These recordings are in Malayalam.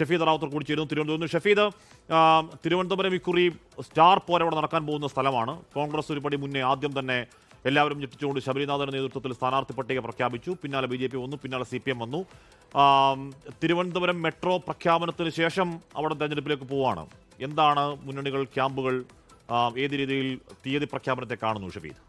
ഷഫീദ് റാവുത്തർ കൂടി ചേരുന്നു. തിരുവനന്തപുരം ഷഫീദ് തിരുവനന്തപുരം ഇക്കുറി സ്റ്റാർ പോരവിടെ നടക്കാൻ പോകുന്ന സ്ഥലമാണ്. കോൺഗ്രസ് ഒരുപടി മുന്നേ ആദ്യം തന്നെ എല്ലാവരും ഞെട്ടിച്ചുകൊണ്ട് ശബരിനാഥന്റെ നേതൃത്വത്തിൽ സ്ഥാനാർത്ഥി പട്ടിക പ്രഖ്യാപിച്ചു. പിന്നാലെ ബി ജെ പി വന്നു പിന്നാലെ സി പി എം വന്നു. തിരുവനന്തപുരം മെട്രോ പ്രഖ്യാപനത്തിന് ശേഷം അവിടെ തെരഞ്ഞെടുപ്പിലേക്ക് പോവുകയാണ്. എന്താണ് മുന്നണികൾ ക്യാമ്പുകൾ ഏത് രീതിയിൽ തീയതി പ്രഖ്യാപനത്തെ കാണുന്നു ഷഫീദ്?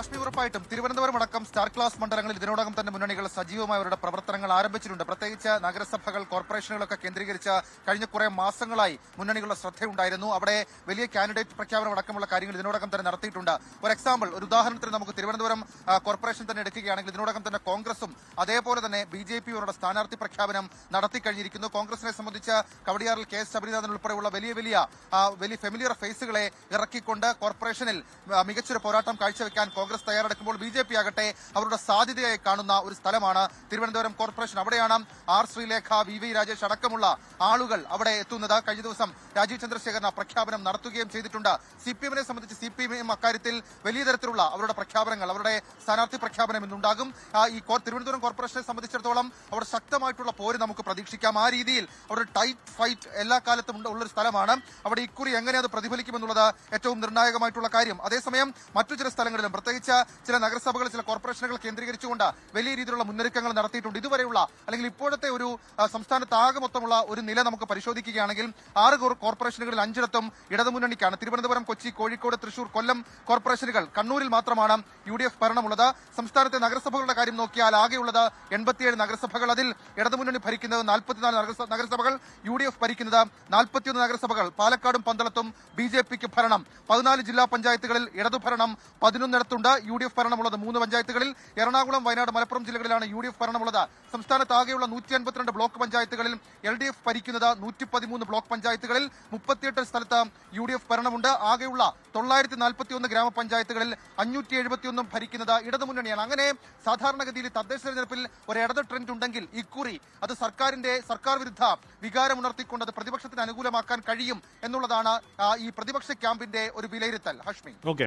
അശ്മി ഉറപ്പായിട്ടും തിരുവനന്തപുരം അടക്കം സ്റ്റാർ ക്ലാസ് മണ്ഡലങ്ങളിൽ ഇതിനോടകം തന്നെ മുന്നണികൾ സജീവമായ അവരുടെ പ്രവർത്തനങ്ങൾ ആരംഭിച്ചിട്ടുണ്ട്. പ്രത്യേകിച്ച് നഗരസഭകൾ കോർപ്പറേഷനുകളൊക്കെ കേന്ദ്രീകരിച്ച കഴിഞ്ഞ കുറെ മാസങ്ങളായി മുന്നണികളുടെ ശ്രദ്ധയുണ്ടായിരുന്നു. അവിടെ വലിയ കാൻഡിഡേറ്റ് പ്രഖ്യാപനം അടക്കമുള്ള കാര്യങ്ങൾ ഇതിനോടകം തന്നെ നടത്തിയിട്ടുണ്ട്. ഒരു എക്സാമ്പിൾ ഒരു ഉദാഹരണത്തിന് നമുക്ക് തിരുവനന്തപുരം കോർപ്പറേഷൻ തന്നെ എടുക്കുകയാണെങ്കിൽ ഇതിനോടകം തന്നെ കോൺഗ്രസും അതേപോലെ തന്നെ ബി ജെ പി അവരുടെ സ്ഥാനാർത്ഥി പ്രഖ്യാപനം നടത്തി കഴിഞ്ഞിരിക്കുന്നു. കോൺഗ്രസിനെ സംബന്ധിച്ച് കവടിയാറിൽ കെ എസ് ശബരിനാഥൻ ഉൾപ്പെടെയുള്ള വലിയ വലിയ വലിയ ഫെമിലിയർ ഫേസുകളെ ഇറക്കിക്കൊണ്ട് കോർപ്പറേഷനിൽ മികച്ചൊരു പോരാട്ടം കാഴ്ചവെക്കാൻ കോൺഗ്രസ് തയ്യാറെടുക്കുമ്പോൾ ബി ജെ പി ആകട്ടെ അവരുടെ സാധ്യതയായി കാണുന്ന ഒരു സ്ഥലമാണ് തിരുവനന്തപുരം കോർപ്പറേഷൻ. അവിടെയാണ് R Sreelekha V V Rajesh അടക്കമുള്ള ആളുകൾ അവിടെ എത്തുന്നത്. കഴിഞ്ഞ ദിവസം രാജീവ് ചന്ദ്രശേഖരൻ പ്രഖ്യാപനം നടത്തുകയും ചെയ്തിട്ടുണ്ട്. സി പി എമ്മിനെ സംബന്ധിച്ച് സി പി എം അക്കാര്യത്തിൽ വലിയ തരത്തിലുള്ള അവരുടെ പ്രഖ്യാപനങ്ങൾ അവരുടെ സ്ഥാനാർത്ഥി പ്രഖ്യാപനം ഇന്നുണ്ടാകും. ഈ തിരുവനന്തപുരം കോർപ്പറേഷനെ സംബന്ധിച്ചിടത്തോളം അവിടെ ശക്തമായിട്ടുള്ള പോര് നമുക്ക് പ്രതീക്ഷിക്കാം. ആ രീതിയിൽ അവരുടെ ടൈറ്റ് ഫൈറ്റ് എല്ലാ കാലത്തും ഉള്ളൊരു സ്ഥലമാണ്. അവിടെ ഇക്കുറി എങ്ങനെ അത് പ്രതിഫലിക്കുമെന്നുള്ളത് ഏറ്റവും നിർണായകമായിട്ടുള്ള കാര്യം. അതേസമയം മറ്റു ചില സ്ഥലങ്ങളിലും പ്രത്യേകിച്ച് ചില നഗരസഭകൾ ചില കോർപ്പറേഷനുകൾ കേന്ദ്രീകരിച്ചുകൊണ്ട് വലിയ രീതിയിലുള്ള മുന്നൊരുക്കങ്ങൾ നടത്തിയിട്ടുണ്ട്. ഇതുവരെയുള്ള അല്ലെങ്കിൽ ഇപ്പോഴത്തെ ഒരു സംസ്ഥാനത്ത് ആകെ മൊത്തമുള്ള ഒരു നില നമുക്ക് പരിശോധിക്കുകയാണെങ്കിൽ ആറ് കോർ- കോർപ്പറേഷനുകളിൽ അഞ്ചിടത്തും ഇടതുമുന്നണിക്കാണ്. തിരുവനന്തപുരം കൊച്ചി കോഴിക്കോട് തൃശൂർ കൊല്ലം കോർപ്പറേഷനുകൾ കണ്ണൂരിൽ മാത്രമാണ് യു ഡി എഫ് ഭരണമുള്ളത്. സംസ്ഥാനത്തെ നഗരസഭകളുടെ കാര്യം നോക്കിയാൽ ആകെയുള്ളത് എൺപത്തിയേഴ് നഗരസഭകൾ. അതിൽ ഇടതുമുന്നണി ഭരിക്കുന്നത് നാൽപ്പത്തിനാല് നഗരസ- നഗരസഭകൾ യു ഡി എഫ് ഭരിക്കുന്നത് നാൽപ്പത്തിയൊന്ന് നഗരസഭകൾ. പാലക്കാടും പന്തളത്തും ബി ജെ പിക്ക് ഭരണം. പതിനാല് ജില്ലാ പഞ്ചായത്തുകളിൽ ഇടതുഭരണം പതിനൊന്നിടത്തുണ്ട്. യു ഡി എഫ് ഭരണമുള്ളത് മൂന്ന് പഞ്ചായത്തുകളിൽ. എറണാകുളം വയനാട് മലപ്പുറം ജില്ലകളിലാണ് യു ഡി എഫ് ഭരണമുള്ളത്. സംസ്ഥാനത്ത് ആകെയുള്ള നൂറ്റി അൻപത്തിരണ്ട് ബ്ലോക്ക് പഞ്ചായത്തുകളിൽ എൽ ഡി എഫ് ഭരിക്കുന്നത് നൂറ്റി പതിമൂന്ന് ബ്ലോക്ക് പഞ്ചായത്തുകളിൽ മുപ്പത്തിയെട്ട് സ്ഥലത്ത് യു ഡി എഫ് ഭരണമുണ്ട്. ആകെയുള്ള തൊള്ളായിരത്തി നാൽപ്പത്തിയൊന്ന് ഗ്രാമപഞ്ചായത്തുകളിൽ അഞ്ഞൂറ്റി എഴുപത്തിയൊന്നും ഭരിക്കുന്നത് ഇടതുമുന്നണിയാണ്. അങ്ങനെ സാധാരണഗതിയിൽ തദ്ദേശ തെരഞ്ഞെടുപ്പിൽ ഒരു ഇടത് ട്രെൻഡ് ഉണ്ടെങ്കിൽ ഇക്കുറി അത് സർക്കാരിന്റെ സർക്കാർ വിരുദ്ധ വികാരം ഉണർത്തിക്കൊണ്ട് അത് പ്രതിപക്ഷത്തിന് അനുകൂലമാക്കാൻ കഴിയും എന്നുള്ളതാണ് ഈ പ്രതിപക്ഷ ക്യാമ്പിന്റെ ഒരു വിലയിരുത്തൽ. ഹഷ്മി. ഓക്കെ